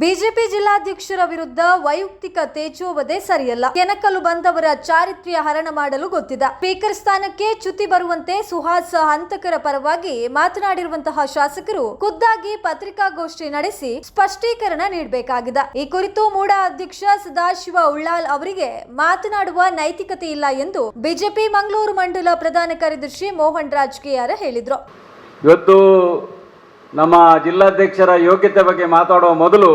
BJP ಜಿಲ್ಲಾಧ್ಯಕ್ಷರ ವಿರುದ್ಧ ವೈಯಕ್ತಿಕ ತೇಜೋವಧೆ ಸರಿಯಲ್ಲ. ಕೆನಕಲು ಬಂದವರ ಚಾರಿತ್ರ್ಯ ಹರಣ ಮಾಡಲು ಗೊತ್ತಿದ. ಸ್ಪೀಕರ್ ಸ್ಥಾನಕ್ಕೆ ಚ್ಯುತಿ ಬರುವಂತೆ ಸುಹಾಸ್ ಹಂತಕರ ಪರವಾಗಿ ಮಾತನಾಡಿರುವಂತಹ ಶಾಸಕರು ಖುದ್ದಾಗಿ ಪತ್ರಿಕಾಗೋಷ್ಠಿ ನಡೆಸಿ ಸ್ಪಷ್ಟೀಕರಣ ನೀಡಬೇಕಾಗಿದೆ. ಈ ಕುರಿತು ಮೂಡ ಅಧ್ಯಕ್ಷ ಸದಾಶಿವ ಉಳ್ಳಾಲ್ ಅವರಿಗೆ ಮಾತನಾಡುವ ನೈತಿಕತೆ ಇಲ್ಲ ಎಂದು ಬಿಜೆಪಿ ಮಂಗಳೂರು ಮಂಡಲ ಪ್ರಧಾನ ಕಾರ್ಯದರ್ಶಿ ಮೋಹನ್ ರಾಜ್ ಹೇಳಿದ್ರು. ಇವತ್ತು ನಮ್ಮ ಜಿಲ್ಲಾಧ್ಯಕ್ಷರ ಯೋಗ್ಯತೆ ಬಗ್ಗೆ ಮಾತಾಡುವ ಮೊದಲು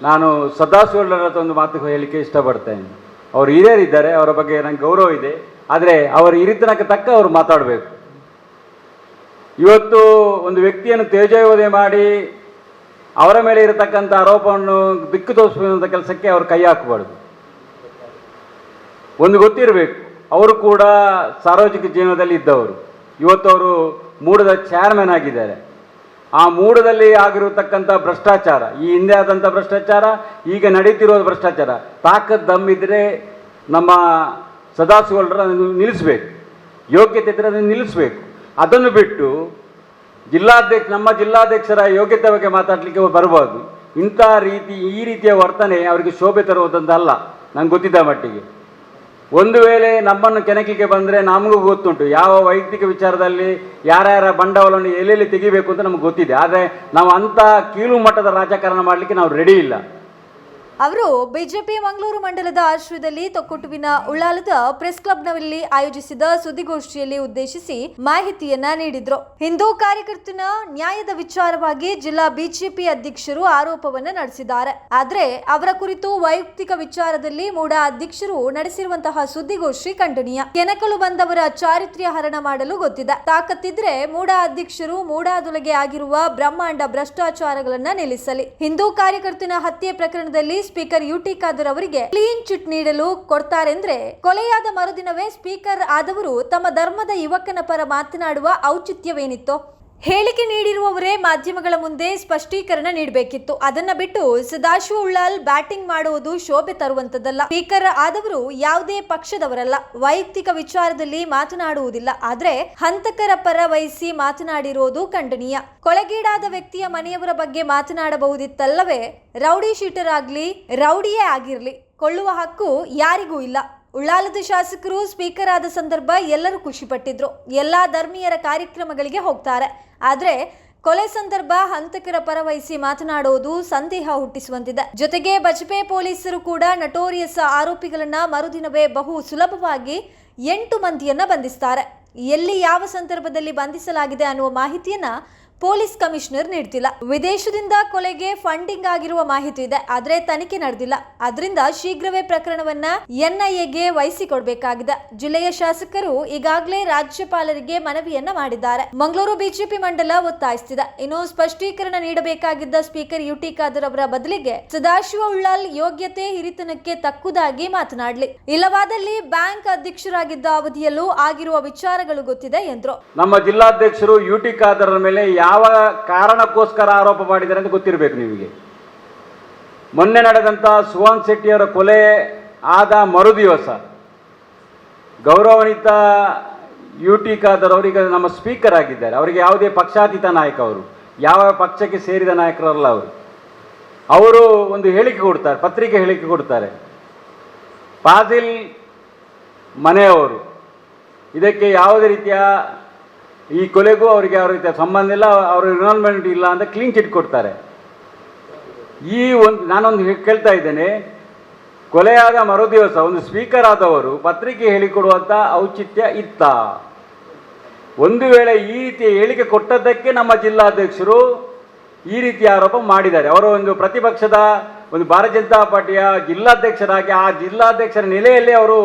ನಾನು ಸದಾಶಿವಳ್ಳರ ಒಂದು ಮಾತು ಹೇಳಲಿಕ್ಕೆ ಇಷ್ಟಪಡ್ತೇನೆ. ಅವರು ಹಿರಿಯರಿದ್ದಾರೆ, ಅವರ ಬಗ್ಗೆ ನನಗೆ ಗೌರವ ಇದೆ, ಆದರೆ ಅವರ ಹಿರಿತನಕ್ಕೆ ತಕ್ಕ ಅವರು ಮಾತಾಡಬೇಕು. ಇವತ್ತು ಒಂದು ವ್ಯಕ್ತಿಯನ್ನು ತೇಜೋಯೋಧೆ ಮಾಡಿ ಅವರ ಮೇಲೆ ಇರತಕ್ಕಂಥ ಆರೋಪವನ್ನು ದಿಕ್ಕು ತೋರಿಸುವಂಥ ಕೆಲಸಕ್ಕೆ ಅವರು ಕೈ ಹಾಕಬಾರ್ದು. ಒಂದು ಗೊತ್ತಿರಬೇಕು, ಅವರು ಕೂಡ ಸಾರ್ವಜನಿಕ ಜೀವನದಲ್ಲಿ ಇದ್ದವರು. ಇವತ್ತು ಅವರು ಮೂಡದ ಚೇರ್ಮನ್ ಆಗಿದ್ದಾರೆ. ಆ ಮೂಡದಲ್ಲಿ ಆಗಿರತಕ್ಕಂಥ ಭ್ರಷ್ಟಾಚಾರ, ಈ ಹಿಂದೆ ಆದಂಥ ಭ್ರಷ್ಟಾಚಾರ, ಈಗ ನಡೀತಿರೋ ಭ್ರಷ್ಟಾಚಾರ, ತಾಕತ್ ದಮ್ಮಿದ್ರೆ ನಮ್ಮ ಸದಾಶಿವರ ನಿಲ್ಲಿಸಬೇಕು, ಯೋಗ್ಯತೆ ಇದ್ದರೆ ಅದನ್ನು ನಿಲ್ಲಿಸಬೇಕು. ಅದನ್ನು ಬಿಟ್ಟು ಜಿಲ್ಲಾಧ್ಯಕ್ಷ, ನಮ್ಮ ಜಿಲ್ಲಾಧ್ಯಕ್ಷರ ಯೋಗ್ಯತೆ ಬಗ್ಗೆ ಮಾತಾಡಲಿಕ್ಕೆ ಬರಬಾರ್ದು ಇಂಥ ರೀತಿ, ಈ ರೀತಿಯ ವರ್ತನೆ ಅವರಿಗೆ ಶೋಭೆ ತರುವುದಂತಲ್ಲ ನಂಗೆ ಗೊತ್ತಿದ್ದ ಮಟ್ಟಿಗೆ. ಒಂದು ವೇಳೆ ನಮ್ಮನ್ನು ಕೆಣಕಿಗೆ ಬಂದರೆ ನಮಗೂ ಗೊತ್ತುಂಟು. ಯಾವ ವೈಯಕ್ತಿಕ ವಿಚಾರದಲ್ಲಿ ಯಾರ್ಯಾರ ಬಂಡವಾಳವನ್ನು ಎಲ್ಲೆಲ್ಲಿ ತೆಗಿಬೇಕು ಅಂತ ನಮ್ಗೆ ಗೊತ್ತಿದೆ. ಆದರೆ ನಾವು ಅಂಥ ಕೀಳು ಮಟ್ಟದ ರಾಜಕಾರಣ ಮಾಡಲಿಕ್ಕೆ ನಾವು ರೆಡಿ ಇಲ್ಲ. ಅವರು ಬಿಜೆಪಿ ಮಂಗಳೂರು ಮಂಡಲದ ಆಶ್ರಯದಲ್ಲಿ ತೊಕ್ಕೊಟ್ಟುವಿನ ಉಳ್ಳಾಲದ ಪ್ರೆಸ್ ಕ್ಲಬ್ನಲ್ಲಿ ಆಯೋಜಿಸಿದ ಸುದ್ದಿಗೋಷ್ಠಿಯಲ್ಲಿ ಉದ್ದೇಶಿಸಿ ಮಾಹಿತಿಯನ್ನ ನೀಡಿದ್ರು. ಹಿಂದೂ ಕಾರ್ಯಕರ್ತನ ನ್ಯಾಯದ ವಿಚಾರವಾಗಿ ಜಿಲ್ಲಾ ಬಿಜೆಪಿ ಅಧ್ಯಕ್ಷರು ಆರೋಪವನ್ನ ನಡೆಸಿದ್ದಾರೆ. ಆದರೆ ಅವರ ಕುರಿತು ವೈಯಕ್ತಿಕ ವಿಚಾರದಲ್ಲಿ ಮೂಡ ಅಧ್ಯಕ್ಷರು ನಡೆಸಿರುವಂತಹ ಸುದ್ದಿಗೋಷ್ಠಿ ಖಂಡನೀಯ. ಕೆನಕಲು ಬಂದವರ ಚಾರಿತ್ರ್ಯ ಹರಣ ಮಾಡಲು ಗೊತ್ತಿದೆ. ತಾಕತ್ತಿದ್ರೆ ಮೂಡ ಅಧ್ಯಕ್ಷರು ಮೂಡಾದೊಳಗೆ ಆಗಿರುವ ಬ್ರಹ್ಮಾಂಡ ಭ್ರಷ್ಟಾಚಾರಗಳನ್ನ ನಿಲ್ಲಿಸಲಿ. ಹಿಂದೂ ಕಾರ್ಯಕರ್ತನ ಹತ್ಯೆ ಪ್ರಕರಣದಲ್ಲಿ ಸ್ಪೀಕರ್ ಯು ಟಿ ಖಾದರ್ ಅವರಿಗೆ ಕ್ಲೀನ್ ಚಿಟ್ ನೀಡಲು ಕೊಡ್ತಾರೆಂದ್ರೆ ಕೊಲೆಯಾದ ಮರುದಿನವೇ ಸ್ಪೀಕರ್ ಆದವರು ತಮ್ಮ ಧರ್ಮದ ಯುವಕನ ಪರ ಮಾತನಾಡುವ ಔಚಿತ್ಯವೇನಿತ್ತು? ಹೇಳಿಕೆ ನೀಡಿರುವವರೇ ಮಾಧ್ಯಮಗಳ ಮುಂದೆ ಸ್ಪಷ್ಟೀಕರಣ ನೀಡಬೇಕಿತ್ತು. ಅದನ್ನ ಬಿಟ್ಟು ಸದಾಶಿವ ಉಳ್ಳಾಲ್ ಬ್ಯಾಟಿಂಗ್ ಮಾಡುವುದು ಶೋಭೆ ತರುವಂತದ್ದಲ್ಲ. ಸ್ಪೀಕರ್ ಆದವರು ಯಾವುದೇ ಪಕ್ಷದವರಲ್ಲ. ವೈಯಕ್ತಿಕ ವಿಚಾರದಲ್ಲಿ ಮಾತನಾಡುವುದಿಲ್ಲ. ಆದ್ರೆ ಹಂತಕರ ಪರ ವಹಿಸಿ ಮಾತನಾಡಿರೋದು ಖಂಡನೀಯ. ಕೊಲೆಗೀಡಾದ ವ್ಯಕ್ತಿಯ ಮನೆಯವರ ಬಗ್ಗೆ ಮಾತನಾಡಬಹುದಿತ್ತಲ್ಲವೇ? ರೌಡಿ ಶೀಟರ್ ಆಗ್ಲಿ, ರೌಡಿಯೇ ಆಗಿರ್ಲಿ. ಕೊಳ್ಳುವ ಹಕ್ಕು ಯಾರಿಗೂ ಇಲ್ಲ. ಉಳ್ಳಾಲದ ಶಾಸಕರು ಸ್ಪೀಕರ್ ಆದ ಸಂದರ್ಭ ಎಲ್ಲರೂ ಖುಷಿಪಟ್ಟಿದ್ರು. ಎಲ್ಲ ಧರ್ಮೀಯರ ಕಾರ್ಯಕ್ರಮಗಳಿಗೆ ಹೋಗ್ತಾರೆ. ಆದರೆ ಕೊಲೆ ಸಂದರ್ಭ ಹಂತಕರ ಪರವಹಿಸಿ ಮಾತನಾಡುವುದು ಸಂದೇಹ ಹುಟ್ಟಿಸುವಂತಿದೆ. ಜೊತೆಗೆ ಬಜಪೆ ಪೊಲೀಸರು ಕೂಡ ನಟೋರಿಯಸ್ ಆರೋಪಿಗಳನ್ನ ಮರುದಿನವೇ ಬಹು ಸುಲಭವಾಗಿ ಎಂಟು ಮಂದಿಯನ್ನ ಬಂಧಿಸ್ತಾರೆ. ಎಲ್ಲಿ ಯಾವ ಸಂದರ್ಭದಲ್ಲಿ ಬಂಧಿಸಲಾಗಿದೆ ಅನ್ನುವ ಮಾಹಿತಿಯನ್ನ ಪೊಲೀಸ್ ಕಮಿಷನರ್ ನೀಡ್ತಿಲ್ಲ. ವಿದೇಶದಿಂದ ಕೊಲೆಗೆ ಫಂಡಿಂಗ್ ಆಗಿರುವ ಮಾಹಿತಿ ಇದೆ. ಆದ್ರೆ ತನಿಖೆ ನಡೆದಿಲ್ಲ. ಅದರಿಂದ ಶೀಘ್ರವೇ ಪ್ರಕರಣವನ್ನ ಎನ್ಐಎಗೆ ವಹಿಸಿಕೊಡ್ಬೇಕಾಗಿದೆ. ಜಿಲ್ಲೆಯ ಶಾಸಕರು ಈಗಾಗಲೇ ರಾಜ್ಯಪಾಲರಿಗೆ ಮನವಿಯನ್ನ ಮಾಡಿದ್ದಾರೆ. ಮಂಗಳೂರು ಬಿಜೆಪಿ ಮಂಡಲ ಒತ್ತಾಯಿಸುತ್ತಿದೆ ಇನ್ನು ಸ್ಪಷ್ಟೀಕರಣ ನೀಡಬೇಕಾಗಿದ್ದ ಸ್ಪೀಕರ್ ಯುಟಿ ಖಾದರ್ ಅವರ ಬದಲಿಗೆ ಸದಾಶಿವ ಉಳ್ಳಾಲ್ ಯೋಗ್ಯತೆ ಹಿರಿತನಕ್ಕೆ ತಕ್ಕುದಾಗಿ ಮಾತನಾಡಲಿ. ಇಲ್ಲವಾದಲ್ಲಿ ಬ್ಯಾಂಕ್ ಅಧ್ಯಕ್ಷರಾಗಿದ್ದ ಅವಧಿಯಲ್ಲೂ ಆಗಿರುವ ವಿಚಾರಗಳು ಗೊತ್ತಿದೆ ಎಂದರು. ನಮ್ಮ ಜಿಲ್ಲಾಧ್ಯಕ್ಷರು ಯುಟಿ ಖಾದರ್ ಮೇಲೆ ಯಾವ ಕಾರಣಕ್ಕೋಸ್ಕರ ಆರೋಪ ಮಾಡಿದ್ದಾರೆ ಅಂತ ಗೊತ್ತಿರಬೇಕು ನಿಮಗೆ. ಮೊನ್ನೆ ನಡೆದಂಥ ಸುವನ್ ಶೆಟ್ಟಿಯವರ ಕೊಲೆ ಆದ ಮರುದಿವಸ ಗೌರವಾನ್ವಿತ ಯು ಟಿ ಖಾದರ್ ಅವರಿಗೆ ನಮ್ಮ ಸ್ಪೀಕರ್ ಆಗಿದ್ದಾರೆ. ಅವರಿಗೆ ಯಾವುದೇ ಪಕ್ಷಾತೀತ ನಾಯಕ ಅವರು, ಯಾವ ಪಕ್ಷಕ್ಕೆ ಸೇರಿದ ನಾಯಕರಲ್ಲ ಅವರು. ಅವರು ಒಂದು ಹೇಳಿಕೆ ಕೊಡ್ತಾರೆ, ಪತ್ರಿಕೆ ಹೇಳಿಕೆ ಕೊಡ್ತಾರೆ. ಫಾಜಿಲ್ ಮನೆಯವರು ಇದಕ್ಕೆ ಯಾವುದೇ ರೀತಿಯ ಈ ಕೊಲೆಗೂ ಅವರಿಗೆ ಯಾವ ರೀತಿಯ ಸಂಬಂಧ ಇಲ್ಲ, ಅವ್ರ ಇನ್ವಾಲ್ವ್ಮೆಂಟ್ ಇಲ್ಲ ಅಂತ ಕ್ಲೀನ್ ಚಿಟ್ ಕೊಡ್ತಾರೆ. ಈ ಒಂದು, ನಾನೊಂದು ಕೇಳ್ತಾ ಇದ್ದೇನೆ. ಕೊಲೆಯಾದ ಮರುದಿವಸ ಒಂದು ಸ್ಪೀಕರ್ ಆದವರು ಪತ್ರಿಕೆ ಹೇಳಿಕೊಡುವಂಥ ಔಚಿತ್ಯ ಇತ್ತ. ಒಂದು ವೇಳೆ ಈ ರೀತಿಯ ಹೇಳಿಕೆ ಕೊಟ್ಟದ್ದಕ್ಕೆ ನಮ್ಮ ಜಿಲ್ಲಾಧ್ಯಕ್ಷರು ಈ ರೀತಿ ಆರೋಪ ಮಾಡಿದ್ದಾರೆ. ಅವರು ಒಂದು ಪ್ರತಿಪಕ್ಷದ, ಒಂದು ಭಾರತೀಯ ಜನತಾ ಪಾರ್ಟಿಯ ಜಿಲ್ಲಾಧ್ಯಕ್ಷರಾಗಿ ಆ ಜಿಲ್ಲಾಧ್ಯಕ್ಷರ ನೆಲೆಯಲ್ಲಿ ಅವರು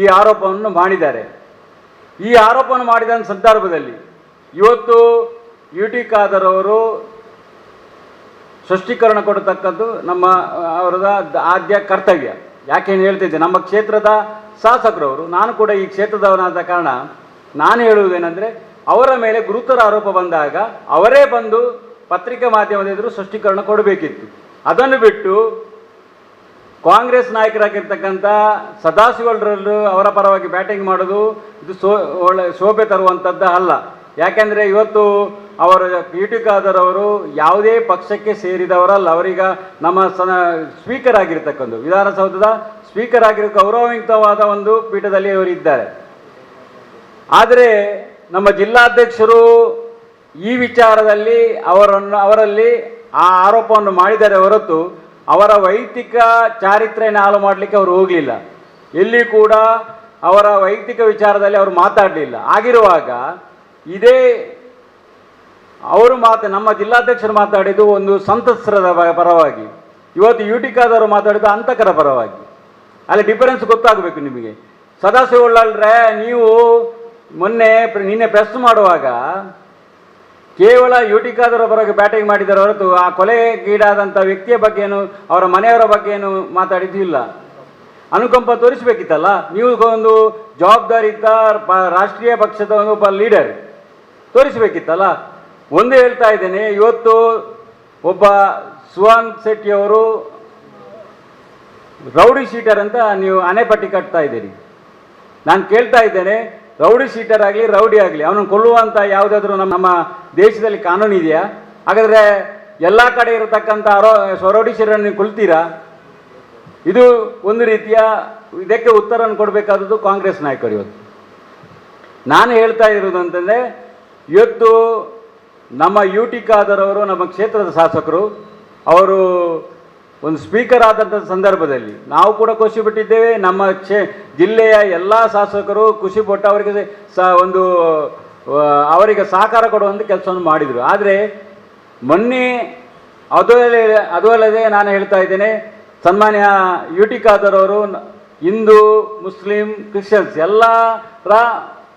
ಈ ಆರೋಪವನ್ನು ಮಾಡಿದ್ದಾರೆ. ಈ ಆರೋಪವನ್ನು ಮಾಡಿದ ಸಂದರ್ಭದಲ್ಲಿ ಇವತ್ತು ಯು ಟಿ ಖಾದರ್ ಅವರು ಸ್ಪಷ್ಟೀಕರಣ ಕೊಡತಕ್ಕದ್ದು ನಮ್ಮ ಅವರದ ಆದ್ಯ ಕರ್ತವ್ಯ. ಯಾಕೆ ಹೇಳ್ತಿದ್ದೆ, ನಮ್ಮ ಕ್ಷೇತ್ರದ ಶಾಸಕರವರು, ನಾನು ಕೂಡ ಈ ಕ್ಷೇತ್ರದವನಾದ ಕಾರಣ ನಾನು ಹೇಳುವುದೇನೆಂದರೆ ಅವರ ಮೇಲೆ ಗುರುತರ ಆರೋಪ ಬಂದಾಗ ಅವರೇ ಬಂದು ಪತ್ರಿಕಾ ಮಾಧ್ಯಮದ ಎದುರು ಸ್ಪಷ್ಟೀಕರಣ ಕೊಡಬೇಕಿತ್ತು. ಅದನ್ನು ಬಿಟ್ಟು ಕಾಂಗ್ರೆಸ್ ನಾಯಕರಾಗಿರ್ತಕ್ಕಂಥ ಸದಾಶಿವಳರಲ್ಲೂ ಅವರ ಪರವಾಗಿ ಬ್ಯಾಟಿಂಗ್ ಮಾಡೋದು ಇದು ಸೋ ಒಳ್ಳೆ ಶೋಭೆ ತರುವಂಥದ್ದು ಅಲ್ಲ. ಯಾಕೆಂದರೆ ಇವತ್ತು ಅವರ ಖಾದರ್ ಅವರು ಯಾವುದೇ ಪಕ್ಷಕ್ಕೆ ಸೇರಿದವರಲ್ಲ, ಅವರೀಗ ನಮ್ಮ ಸನ ಸ್ಪೀಕರ್ ಆಗಿರ್ತಕ್ಕಂಥ ವಿಧಾನಸೌಧದ ಸ್ಪೀಕರ್ ಆಗಿರೋ ಗೌರವಯುತವಾದ ಒಂದು ಪೀಠದಲ್ಲಿ ಅವರು ಇದ್ದಾರೆ. ಆದರೆ ನಮ್ಮ ಜಿಲ್ಲಾಧ್ಯಕ್ಷರು ಈ ವಿಚಾರದಲ್ಲಿ ಅವರನ್ನು ಅವರಲ್ಲಿ ಆ ಆರೋಪವನ್ನು ಮಾಡಿದ್ದಾರೆ ಹೊರತು ಅವರ ವೈಯಕ್ತಿಕ ಚಾರಿತ್ರ್ಯನ ಹಾಳು ಮಾಡಲಿಕ್ಕೆ ಅವರು ಹೋಗಲಿಲ್ಲ. ಎಲ್ಲಿ ಕೂಡ ಅವರ ವೈಯಕ್ತಿಕ ವಿಚಾರದಲ್ಲಿ ಅವರು ಮಾತಾಡಲಿಲ್ಲ. ಆಗಿರುವಾಗ ಇದೇ ಅವರು ಮಾತು, ನಮ್ಮ ಜಿಲ್ಲಾಧ್ಯಕ್ಷರು ಮಾತಾಡಿದ್ದು ಒಂದು ಸಂತಸ್ತ್ರದ ಪರವಾಗಿ. ಇವತ್ತು ಯುಟಿಕಾದವರು ಮಾತಾಡಿದ್ದು ಅಂತಕರ ಪರವಾಗಿ. ಅಲ್ಲಿ ಡಿಫರೆನ್ಸ್ ಗೊತ್ತಾಗಬೇಕು ನಿಮಗೆ. ಸದಾಶಿವಳ್ಳಲ್ರೆ ನೀವು ಮೊನ್ನೆ ನಿನ್ನೆ ಪ್ರೆಸ್ ಮಾಡುವಾಗ ಕೇವಲ ಯುಟಿಕಾದವರ ಬರೋಕ್ಕೆ ಬ್ಯಾಟಿಂಗ್ ಮಾಡಿದ್ದಾರೆ ಹೊರತು ಆ ಕೊಲೆಗೀಡಾದಂಥ ವ್ಯಕ್ತಿಯ ಬಗ್ಗೆನು, ಅವರ ಮನೆಯವರ ಬಗ್ಗೆ ಮಾತಾಡಿದ್ದಿಲ್ಲ. ಅನುಕಂಪ ತೋರಿಸಬೇಕಿತ್ತಲ್ಲ? ನೀವು ಒಂದು ಜವಾಬ್ದಾರಿ ಇದ್ದ ಪ- ರಾಷ್ಟ್ರೀಯ ಪಕ್ಷದ ಒಂದು ಒಬ್ಬ ಲೀಡರ್. ತೋರಿಸಬೇಕಿತ್ತಲ್ಲ? ಒಂದು ಹೇಳ್ತಾ ಇದ್ದೇನೆ, ಇವತ್ತು ಒಬ್ಬ ಸುಹಾನ್ ಶೆಟ್ಟಿಯವರು ರೌಡಿ ಶೀಟರ್ ಅಂತ ನೀವು ಅಣೆಪಟ್ಟಿ ಕಟ್ತಾ ಇದ್ದೀರಿ. ನಾನು ಕೇಳ್ತಾ ಇದ್ದೇನೆ ರೌಡಿ ಶೀಟರ್ ಆಗಲಿ, ರೌಡಿ ಆಗಲಿ ಅವನನ್ನು ಕೊಲ್ಲುವಂಥ ಯಾವುದಾದ್ರೂ ನಮ್ಮ ನಮ್ಮ ದೇಶದಲ್ಲಿ ಕಾನೂನು ಇದೆಯಾ? ಹಾಗಾದರೆ ಎಲ್ಲ ಕಡೆ ಇರತಕ್ಕಂಥ ಅರೋ ರೌಡಿ ಶೀಟರನ್ನು ಕೊಲ್ತೀರಾ? ಇದು ಒಂದು ರೀತಿಯ ಇದಕ್ಕೆ ಉತ್ತರವನ್ನು ಕೊಡಬೇಕಾದದ್ದು ಕಾಂಗ್ರೆಸ್ ನಾಯಕರು ಇವತ್ತು. ನಾನು ಹೇಳ್ತಾ ಇರೋದು ಅಂತಂದರೆ, ಇವತ್ತು ನಮ್ಮ ಯು ಟಿ ನಮ್ಮ ಕ್ಷೇತ್ರದ ಶಾಸಕರು, ಅವರು ಒಂದು ಸ್ಪೀಕರ್ ಆದಂಥ ಸಂದರ್ಭದಲ್ಲಿ ನಾವು ಕೂಡ ಖುಷಿ ಬಿಟ್ಟಿದ್ದೇವೆ ನಮ್ಮ ಕ್ಷೇ ಜಿಲ್ಲೆಯ ಎಲ್ಲ ಶಾಸಕರು ಖುಷಿ ಪಟ್ಟು ಅವರಿಗೆ ಸ ಒಂದು ಅವರಿಗೆ ಸಹಕಾರ ಕೊಡುವಂಥ ಕೆಲಸವನ್ನು ಮಾಡಿದರು. ಆದರೆ ಮೊನ್ನೆ ಅದು ಅದು ಅಲ್ಲದೆ ನಾನು ಹೇಳ್ತಾ ಇದ್ದೇನೆ, ಸನ್ಮಾನ್ಯ ಯು ಟಿ ಖಾದರ್ ಅವರು ಹಿಂದೂ, ಮುಸ್ಲಿಂ, ಕ್ರಿಶ್ಚಿಯನ್ಸ್ ಎಲ್ಲರ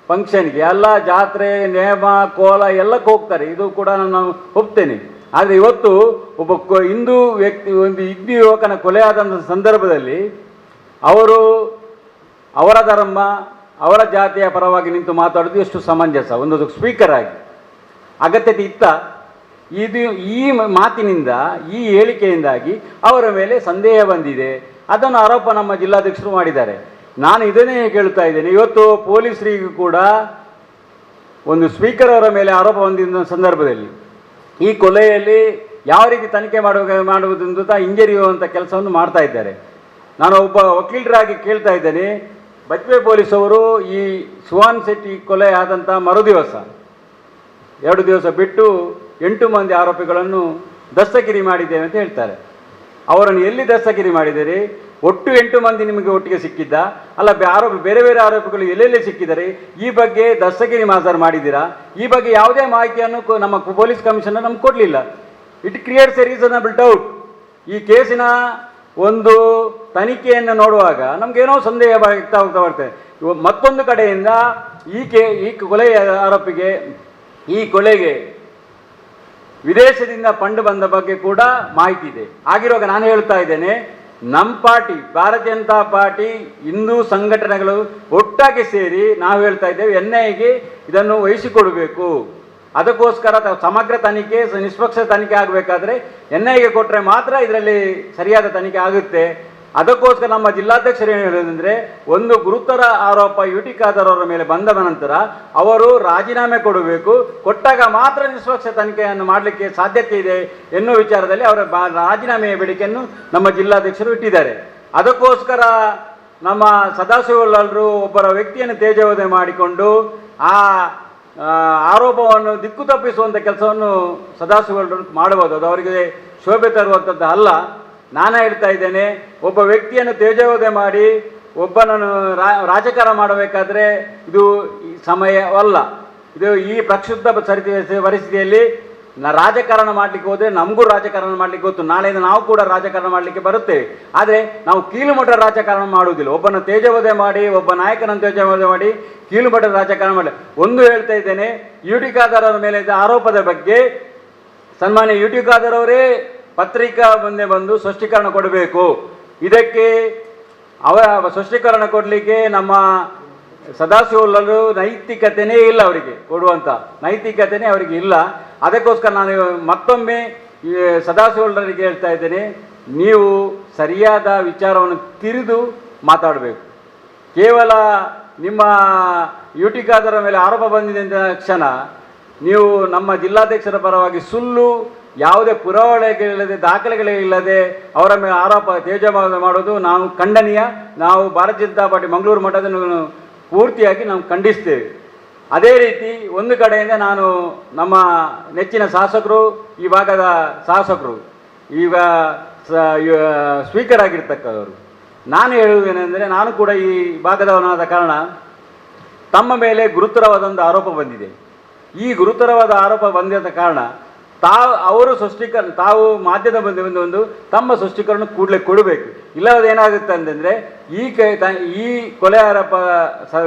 ಫಂಕ್ಷನ್ಗೆ ಎಲ್ಲ ಜಾತ್ರೆ, ನೇಮ, ಕೋಲ ಎಲ್ಲಕ್ಕೆ ಹೋಗ್ತಾರೆ. ಇದು ಕೂಡ ನಾನು ಒಪ್ತೇನೆ. ಆದರೆ ಇವತ್ತು ಒಬ್ಬ ಹಿಂದೂ ವ್ಯಕ್ತಿ, ಒಂದು ಇಗ್ನಿ ಯುವಕನ ಕೊಲೆ ಆದಂಥ ಸಂದರ್ಭದಲ್ಲಿ ಅವರು ಅವರ ಧರ್ಮ, ಅವರ ಜಾತಿಯ ಪರವಾಗಿ ನಿಂತು ಮಾತಾಡೋದು ಎಷ್ಟು ಸಮಂಜಸ. ಒಂದು ಸ್ಪೀಕರ್ ಆಗಿ. ಅಗತ್ಯತೆ ಇತ್ತ. ಇದು ಈ ಮಾತಿನಿಂದ, ಈ ಹೇಳಿಕೆಯಿಂದಾಗಿ ಅವರ ಮೇಲೆ ಸಂದೇಹ ಬಂದಿದೆ. ಅದನ್ನು ಆರೋಪ ನಮ್ಮ ಜಿಲ್ಲಾಧ್ಯಕ್ಷರು ಮಾಡಿದ್ದಾರೆ. ನಾನು ಇದನ್ನೇ ಕೇಳ್ತಾ ಇದ್ದೇನೆ. ಇವತ್ತು ಪೊಲೀಸರಿಗೂ ಕೂಡ ಒಂದು ಸ್ಪೀಕರ್ ಅವರ ಮೇಲೆ ಆರೋಪ ಹೊಂದಿದ್ದ ಸಂದರ್ಭದಲ್ಲಿ ಈ ಕೊಲೆಯಲ್ಲಿ ಯಾವ ರೀತಿ ತನಿಖೆ ಮಾಡುವ ಮಾಡುವುದೆಂದು ಹಿಂಜರಿಯುವಂಥ ಕೆಲಸವನ್ನು ಮಾಡ್ತಾ ಇದ್ದಾರೆ. ನಾನು ಒಬ್ಬ ವಕೀಲರಾಗಿ ಕೇಳ್ತಾ ಇದ್ದೇನೆ. ಬಜ್ಪೆ ಪೊಲೀಸ್ ಅವರು ಈ ಸುಹಾನ್ ಶೆಟ್ಟಿ ಕೊಲೆ ಆದಂಥ ಮರುದಿವಸ, ಎರಡು ದಿವಸ ಬಿಟ್ಟು ಎಂಟು ಮಂದಿ ಆರೋಪಿಗಳನ್ನು ದಸ್ತಗಿರಿ ಮಾಡಿದ್ದೇವೆ ಅಂತ ಹೇಳ್ತಾರೆ. ಅವರನ್ನು ಎಲ್ಲಿ ದಸ್ತಗಿರಿ ಮಾಡಿದರೆ? ಒಟ್ಟು ಎಂಟು ಮಂದಿ ನಿಮಗೆ ಒಟ್ಟಿಗೆ ಸಿಕ್ಕಿದ್ದ? ಅಲ್ಲ ಆರೋಪ ಬೇರೆ ಬೇರೆ ಆರೋಪಿಗಳು ಎಲ್ಲೆಲ್ಲಿ ಸಿಕ್ಕಿದ್ದಾರೆ ಈ ಬಗ್ಗೆ ದಸ್ತಗಿರಿ ಮಾಜರ್ ಮಾಡಿದ್ದೀರಾ? ಈ ಬಗ್ಗೆ ಯಾವುದೇ ಮಾಹಿತಿಯನ್ನು ನಮ್ಮ ಪೊಲೀಸ್ ಕಮಿಷನರ್ ನಮ್ಗೆ ಕೊಡಲಿಲ್ಲ. It creates a reasonable doubt ಈ ಕೇಸಿನ ಒಂದು ತನಿಖೆಯನ್ನು ನೋಡುವಾಗ ನಮಗೇನೋ ಸಂದೇಹ ವ್ಯಕ್ತ ಆಗ್ತಾ ಬರ್ತದೆ ಮತ್ತೊಂದು ಕಡೆಯಿಂದ ಈ ಕೇ ಈ ಕೊಲೆ ಆರೋಪಿಗೆ ಈ ಕೊಲೆಗೆ ವಿದೇಶದಿಂದ ಫಂಡ್ ಬಂದ ಬಗ್ಗೆ ಕೂಡ ಮಾಹಿತಿ ಇದೆ. ಆಗಿರುವಾಗ ನಾನು ಹೇಳ್ತಾ ಇದ್ದೇನೆ ನಮ್ಮ ಪಾರ್ಟಿ, ಭಾರತೀಯ ಜನತಾ ಪಾರ್ಟಿ, ಹಿಂದೂ ಸಂಘಟನೆಗಳು ಒಟ್ಟಾಗಿ ಸೇರಿ ನಾವು ಹೇಳ್ತಾ ಇದ್ದೇವೆ ಎನ್ ಐಗೆ ಇದನ್ನು ವಹಿಸಿಕೊಡಬೇಕು. ಅದಕ್ಕೋಸ್ಕರ ಸಮಗ್ರ ತನಿಖೆ ನಿಷ್ಪಕ್ಷ ತನಿಖೆ ಆಗಬೇಕಾದ್ರೆ ಎನ್ ಐಗೆ ಕೊಟ್ಟರೆ ಮಾತ್ರ ಇದರಲ್ಲಿ ಸರಿಯಾದ ತನಿಖೆ ಆಗುತ್ತೆ. ಅದಕ್ಕೋಸ್ಕರ ನಮ್ಮ ಜಿಲ್ಲಾಧ್ಯಕ್ಷರು ಏನು ಹೇಳೋದಂದ್ರೆ ಒಂದು ಗುರುತರ ಆರೋಪ ಯು ಟಿ ಖಾದರ್ ಅವರ ಮೇಲೆ ಬಂದ ನಂತರ ಅವರು ರಾಜೀನಾಮೆ ಕೊಡಬೇಕು ಕೊಟ್ಟಾಗ ಮಾತ್ರ ನಿಷ್ಪಕ್ಷ ತನಿಖೆಯನ್ನು ಮಾಡಲಿಕ್ಕೆ ಸಾಧ್ಯತೆ ಇದೆ ಎನ್ನುವ ವಿಚಾರದಲ್ಲಿ ಅವರ ರಾಜೀನಾಮೆಯ ಬೇಡಿಕೆಯನ್ನು ನಮ್ಮ ಜಿಲ್ಲಾಧ್ಯಕ್ಷರು ಇಟ್ಟಿದ್ದಾರೆ. ಅದಕ್ಕೋಸ್ಕರ ನಮ್ಮ ಸದಾಶಿವಲ್ಲರು ಒಬ್ಬರ ವ್ಯಕ್ತಿಯನ್ನು ತೇಜವಧೆ ಮಾಡಿಕೊಂಡು ಆ ಆ, ಆರೋಪವನ್ನು ದಿಕ್ಕು ತಪ್ಪಿಸುವಂಥ ಕೆಲಸವನ್ನು ಸದಾಶಿವಲ್ಲರು ಮಾಡಬಹುದು ಅದು ಅವರಿಗೆ ಶೋಭೆ ತರುವಂಥದ್ದು ಅಲ್ಲ. ನಾನು ಹೇಳ್ತಾ ಇದ್ದೇನೆ, ಒಬ್ಬ ವ್ಯಕ್ತಿಯನ್ನು ತೇಜೋವಧೆ ಮಾಡಿ ಒಬ್ಬನನ್ನು ರಾಜಕಾರ ಮಾಡಬೇಕಾದ್ರೆ ಇದು ಸಮಯವಲ್ಲ ಇದು ಈ ಪ್ರಕ್ಷುಬ್ಧ ಸರಿತಿ, ಪರಿಸ್ಥಿತಿಯಲ್ಲಿ ರಾಜಕಾರಣ ಮಾಡಲಿಕ್ಕೆ ಹೋದರೆ ನಮಗೂ ರಾಜಕಾರಣ ಮಾಡಲಿಕ್ಕೆ ಗೊತ್ತು. ನಾಳೆಯಿಂದ ನಾವು ಕೂಡ ರಾಜಕಾರಣ ಮಾಡಲಿಕ್ಕೆ ಬರುತ್ತೇವೆ ಆದರೆ ನಾವು ಕೀಳುಮಟ್ಟದ ರಾಜಕಾರಣ ಮಾಡುವುದಿಲ್ಲ. ಒಬ್ಬನ ತೇಜವಧೆ ಮಾಡಿ, ಒಬ್ಬ ನಾಯಕನನ್ನು ತೇಜವಧೆ ಮಾಡಿ ಕೀಳುಮಠದ ರಾಜಕಾರಣ ಮಾಡಿ ಒಂದು ಹೇಳ್ತಾ ಇದ್ದೇನೆ ಯುಟಿಕಾದಾರರ ಮೇಲೆ ಆರೋಪದ ಬಗ್ಗೆ ಸನ್ಮಾನ್ಯ ಯು ಖಾದರ್ ಅವರೇ ಪತ್ರಿಕಾ ಮುಂದೆ ಬಂದು ಸ್ಪಷ್ಟೀಕರಣ ಕೊಡಬೇಕು. ಇದಕ್ಕೆ ಅವರ ಸ್ಪಷ್ಟೀಕರಣ ಕೊಡಲಿಕ್ಕೆ ನಮ್ಮ ಸದಾಶಿವಲ್ಲರು ನೈತಿಕತೆನೇ ಇಲ್ಲ ಅವರಿಗೆ ಕೊಡುವಂಥ ನೈತಿಕತೆನೇ ಅವರಿಗೆ ಇಲ್ಲ. ಅದಕ್ಕೋಸ್ಕರ ನಾನು ಮತ್ತೊಮ್ಮೆ ಸದಾಶಿವಲ್ಲರಿಗೆ ಹೇಳ್ತಾ ಇದ್ದೇನೆ, ನೀವು ಸರಿಯಾದ ವಿಚಾರವನ್ನು ತಿರಿದು ಮಾತಾಡಬೇಕು. ಕೇವಲ ನಿಮ್ಮ ಯುಟಿಕಾದರ ಮೇಲೆ ಆರೋಪ ಬಂದಿದೆ ಅಂತ ಕ್ಷಣ ನೀವು ನಮ್ಮ ಜಿಲ್ಲಾಧ್ಯಕ್ಷರ ಪರವಾಗಿ ಸುಳ್ಳು ಯಾವುದೇ ಪುರಾವೆಗಳಿಲ್ಲದೆ, ದಾಖಲೆಗಳಿಲ್ಲದೆ ಅವರ ಮೇಲೆ ಆರೋಪ ತೇಜಮಾನ ಮಾಡೋದು ನಾವು ಖಂಡನೀಯ. ನಾವು ಭಾರತೀಯ ಜನತಾ ಪಾರ್ಟಿ ಮಂಗಳೂರು ಮಠದ ಪೂರ್ತಿಯಾಗಿ ನಾವು ಖಂಡಿಸ್ತೇವೆ. ಅದೇ ರೀತಿ ಒಂದು ಕಡೆಯಿಂದ ನಾನು ನಮ್ಮ ನೆಚ್ಚಿನ ಶಾಸಕರು, ಈ ಭಾಗದ ಶಾಸಕರು, ಈಗ ಸ್ಪೀಕರ್ ಆಗಿರ್ತಕ್ಕವರು. ನಾನು ಹೇಳುವುದೇನೆಂದರೆ ನಾನು ಕೂಡ ಈ ಭಾಗದವನಾದ ಕಾರಣ ತಮ್ಮ ಮೇಲೆ ಗುರುತರವಾದ ಒಂದು ಆರೋಪ ಬಂದಿದೆ. ಈ ಗುರುತರವಾದ ಆರೋಪ ಬಂದಿದ್ದ ಕಾರಣ ತಾವು, ಅವರು ಸೃಷ್ಟಿಕರಣ ತಾವು ಮಾಧ್ಯಮದ ಬಂದ ಒಂದು, ತಮ್ಮ ಸೃಷ್ಟಿಕರಣ ಕೂಡಲೇ ಕೊಡಬೇಕು. ಇಲ್ಲ ಏನಾಗುತ್ತೆ ಅಂತಂದರೆ, ಈ ಕೈ ಈ ಕೊಲೆ ಆರೋಪ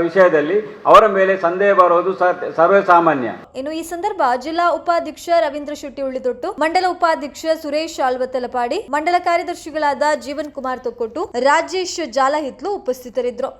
ವಿಷಯದಲ್ಲಿ ಅವರ ಮೇಲೆ ಸಂದೇಹ ಬರೋದು ಸರ್ವೇ ಸಾಮಾನ್ಯ ಇನ್ನು ಈ ಸಂದರ್ಭ ಜಿಲ್ಲಾ ಉಪಾಧ್ಯಕ್ಷ ರವೀಂದ್ರ ಶೆಟ್ಟಿ ಉಳಿದೊಟ್ಟು, ಮಂಡಲ ಉಪಾಧ್ಯಕ್ಷ ಸುರೇಶ್ ಆಲ್ವತ್ತಲಪಾಡಿ ಮಂಡಲ ಕಾರ್ಯದರ್ಶಿಗಳಾದ ಜೀವನ್ ಕುಮಾರ್ ತೊಕ್ಕೊಟ್ಟು, ರಾಜೇಶ್ ಜಾಲಹಿತ್ಲು ಉಪಸ್ಥಿತರಿದ್ದರು.